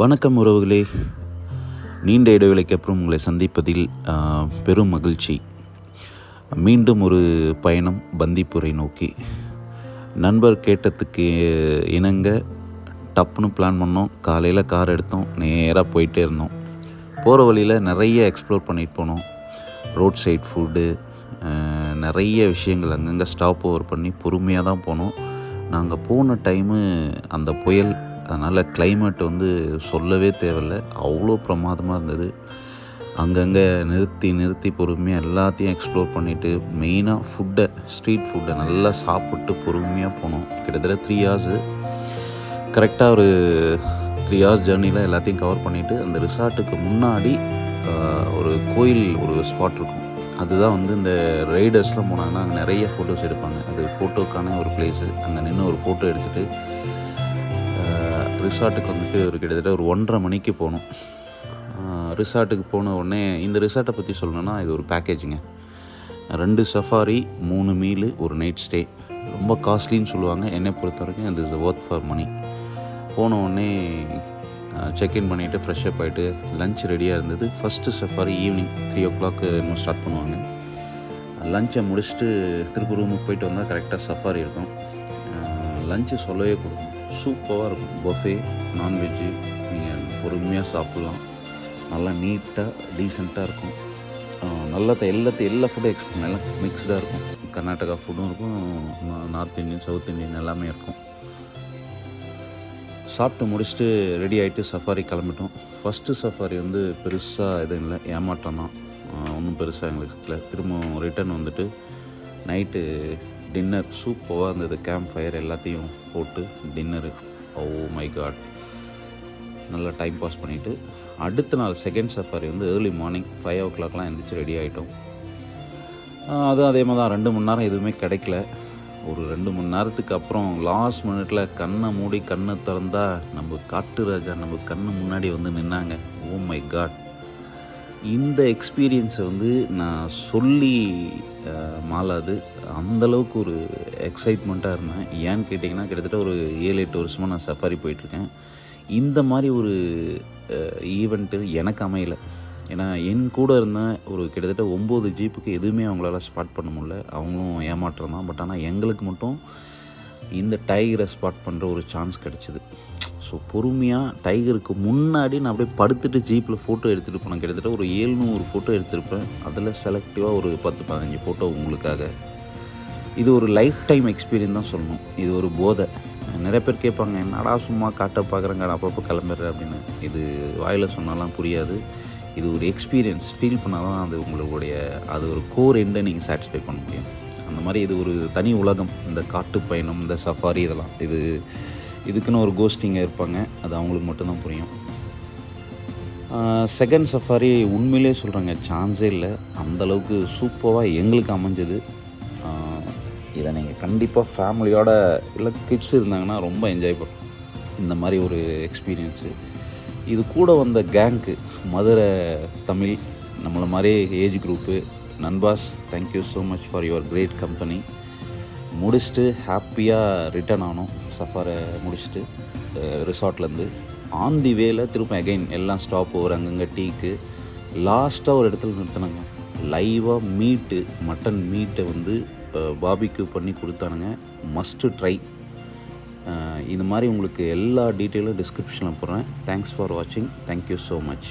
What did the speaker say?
வணக்கம் உறவுகளே. நீண்ட இடைவேளைக்கு அப்புறம் உங்களை சந்திப்பதில் பெரும் மகிழ்ச்சி. மீண்டும் ஒரு பயணம் பந்திப்புரை நோக்கி. நண்பர் கேட்டதுக்கு இணங்க டப்புன்னு பிளான் பண்ணோம். காலையில் கார் எடுத்தோம். நேராக போயிட்டே இருந்தோம். போகிற வழியில் நிறைய எக்ஸ்ப்ளோர் பண்ணிட்டு போனோம். ரோட் சைட் ஃபுட்டு நிறைய விஷயங்கள் அங்கங்கே ஸ்டாப் ஓவர் பண்ணி பொறுமையாக தான் போனோம். நாங்கள் போன டைமு அந்த புயல் அதனால் கிளைமேட் வந்து சொல்லவே தேவையில்ல. அவ்வளோ பிரமாதமாக இருந்தது. அங்கங்கே நிறுத்தி நிறுத்தி பொறுமையாக எல்லாத்தையும் எக்ஸ்ப்ளோர் பண்ணிவிட்டு மெயினாக ஃபுட்டை ஸ்ட்ரீட் ஃபுட்டை நல்லா சாப்பிட்டு பொறுமையாக போனோம். கிட்டத்தட்ட த்ரீ ஹவர்ஸு கரெக்டாக ஒரு த்ரீ ஹவர்ஸ் ஜேர்னியில் எல்லாத்தையும் கவர் பண்ணிவிட்டு அந்த ரிசார்ட்டுக்கு முன்னாடி ஒரு கோயில் ஒரு ஸ்பாட் இருக்கும். அதுதான் வந்து இந்த ரைடர்ஸ்லாம் போனாங்கன்னா அங்கே நிறைய ஃபோட்டோஸ் எடுப்பாங்க. அது ஃபோட்டோக்கான ஒரு பிளேஸு அங்கே நின்று ஒரு ஃபோட்டோ எடுத்துகிட்டு ரிசார்ட்டுக்கு வந்துட்டு ஒரு கிட்டத்தட்ட ஒரு ஒன்றரை மணிக்கு போனோம் ரிசார்ட்டுக்கு போன உடனே இந்த ரிசார்ட்டை பற்றி சொல்லணும்னா இது ஒரு பேக்கேஜுங்க ரெண்டு சஃபாரி மூணு மீலு ஒரு நைட் ஸ்டே ரொம்ப காஸ்ட்லின்னு சொல்லுவாங்க. என்னை பொறுத்த வரைக்கும் இந்த இஸ் ஒர்த் ஃபார் மணி போன உடனே செக்இன் பண்ணிவிட்டு ஃப்ரெஷ்அப் ஆகிட்டு லஞ்ச் ரெடியாக இருந்தது. First safari evening three o'clock இன்னும் ஸ்டார்ட் பண்ணுவாங்க லஞ்சை முடிச்சுட்டு திருப்பூர் ரூமுக்கு போயிட்டு வந்தால் கரெக்டாக சஃபாரி இருக்கும். லஞ்சு சொல்லவே கொடுக்கும் சூப்பராக இருக்கும். பஃபே நான்வெஜ்ஜு நீங்கள் பொறுமையாக சாப்பிட்லாம். நல்லா நீட்டாக டீசெண்டாக இருக்கும். நல்லா எல்லாத்தையும் எல்லா ஃபுட்டும் எக்ஸ் நல்லா மிக்ஸ்டாக இருக்கும். கர்நாடகா ஃபுட்டும் இருக்கும். நார்த் இந்தியன் சவுத் இந்தியன் எல்லாமே இருக்கும். சாப்பிட்டு முடிச்சுட்டு ரெடி ஆகிட்டு சஃபாரி கிளம்பிட்டோம். ஃபஸ்ட்டு சஃபாரி வந்து பெருசாக எதுவும் இல்லை. ஏமாற்றம் தான் ஒன்றும் பெருசாக எங்களுக்கு இல்லை. திரும்ப ரிட்டர்ன் வந்துட்டு நைட்டு டின்னர் சூப்பராக இருந்தது. கேம்ப் ஃபயர் எல்லாத்தையும் போட்டு டின்னரு ஓ மை காட் நல்லா டைம் பாஸ் பண்ணிவிட்டு அடுத்த நாள் செகண்ட் சஃபாரி வந்து ஏர்லி மார்னிங் ஃபைவ் ஓ கிளாக்லாம் எழுந்திரிச்சு ரெடி ஆகிட்டோம் அதுவும் அதே மாதிரி தான் ரெண்டு மணி நேரம் எதுவுமே கிடைக்கல. ஒரு ரெண்டு மணி நேரத்துக்கு அப்புறம் லாஸ்ட் மினிட்ல கண்ணை மூடி கண்ணை திறந்தா நம்ம காட்டு ராஜா நம்ம கண்ணு முன்னாடி வந்து நின்னாங்க. ஓ மை காட் இந்த எக்ஸ்பீரியன்ஸை வந்து நான் சொல்லி மாலாது அந்தளவுக்கு ஒரு எக்ஸைட்மெண்ட்டாக இருந்தேன். ஏன்னு கேட்டிங்கன்னா கிட்டத்தட்ட ஒரு ஏழு எட்டு வருஷமாக நான் சஃபாரி போயிட்டுருக்கேன். இந்த மாதிரி ஒரு ஈவெண்ட்டு எனக்கு அமையலை. ஏன்னா என் கூட இருந்த ஒரு கிட்டத்தட்ட ஒம்பது ஜீப்புக்கு எதுவுமே அவங்களால ஸ்பாட் பண்ண முடியல. அவங்களும் ஏமாற்றம் தான். பட் ஆனால் எங்களுக்கு மட்டும் இந்த டைகரை ஸ்பாட் பண்ணுற ஒரு சான்ஸ் கிடச்சிது. ஸோ பொறுமையாக டைகருக்கு முன்னாடி நான் அப்படியே படுத்துட்டு ஜீப்பில் ஃபோட்டோ எடுத்துகிட்டு போனேன். கிட்டத்தட்ட ஒரு ஏழ்நூறு ஃபோட்டோ எடுத்திருப்பேன். அதில் செலக்டிவாக ஒரு பத்து பதினஞ்சு ஃபோட்டோ உங்களுக்காக. இது ஒரு லைஃப் டைம் எக்ஸ்பீரியன்ஸ் தான் சொல்லணும். இது ஒரு போதை. நிறைய பேர் கேட்பாங்க என்னடா சும்மா காட்ட பார்க்குறேங்க அப்பப்போ கிளம்பிடுறேன் அப்படின்னு. இது வாயில் சொன்னாலாம் புரியாது. இது ஒரு எக்ஸ்பீரியன்ஸ் ஃபீல் பண்ணால் தான் அது உங்களுடைய அது ஒரு கோர் எண்டை நீங்கள் சாட்டிஸ்ஃபை பண்ண முடியும். அந்த மாதிரி இது ஒரு தனி உலகம். இந்த காட்டு பயணம் இந்த சஃபாரி இதெல்லாம். இது இதுக்குன்னு ஒரு கோஸ்டிங்க இருப்பாங்க. அது அவங்களுக்கு மட்டும்தான் புரியும். செகண்ட் சஃபாரி உண்மையிலே சொல்கிறாங்க சான்ஸே இல்லை. அந்தளவுக்கு சூப்பராக எங்களுக்கு அமைஞ்சது. இதை நீங்கள் கண்டிப்பாக ஃபேமிலியோட இல்லை கிட்ஸ் இருந்தாங்கன்னா ரொம்ப என்ஜாய் பண்ணும் இந்த மாதிரி ஒரு எக்ஸ்பீரியன்ஸு இது கூட வந்த கேங்க்கு மதுரை தமிழ் நம்மளை மாதிரி age group நண்பாஸ் thank you so much for your great company முடிச்சுட்டு ஹாப்பியாக ரிட்டர்ன் ஆனோம். சஃபாரை முடிச்சுட்டு ரிசார்ட்லேருந்து ஆன் தி வேல திரும்ப அகைன் எல்லாம் ஸ்டாப் ஓவர் அங்கங்கே டீக்கு. லாஸ்ட்டாக ஒரு இடத்துல நிறுத்தினாங்க. லைவாக மீட்டு மட்டன் மீட்டை வந்து பாபிக்யூ பண்ணி கொடுத்தானுங்க. மஸ்ட்டு ட்ரை இந்த மாதிரி உங்களுக்கு எல்லா டீட்டெயிலும் டிஸ்கிரிப்ஷனில் போடுறேன். தேங்க்ஸ் ஃபார் வாட்சிங் தேங்க்யூ ஸோ மச்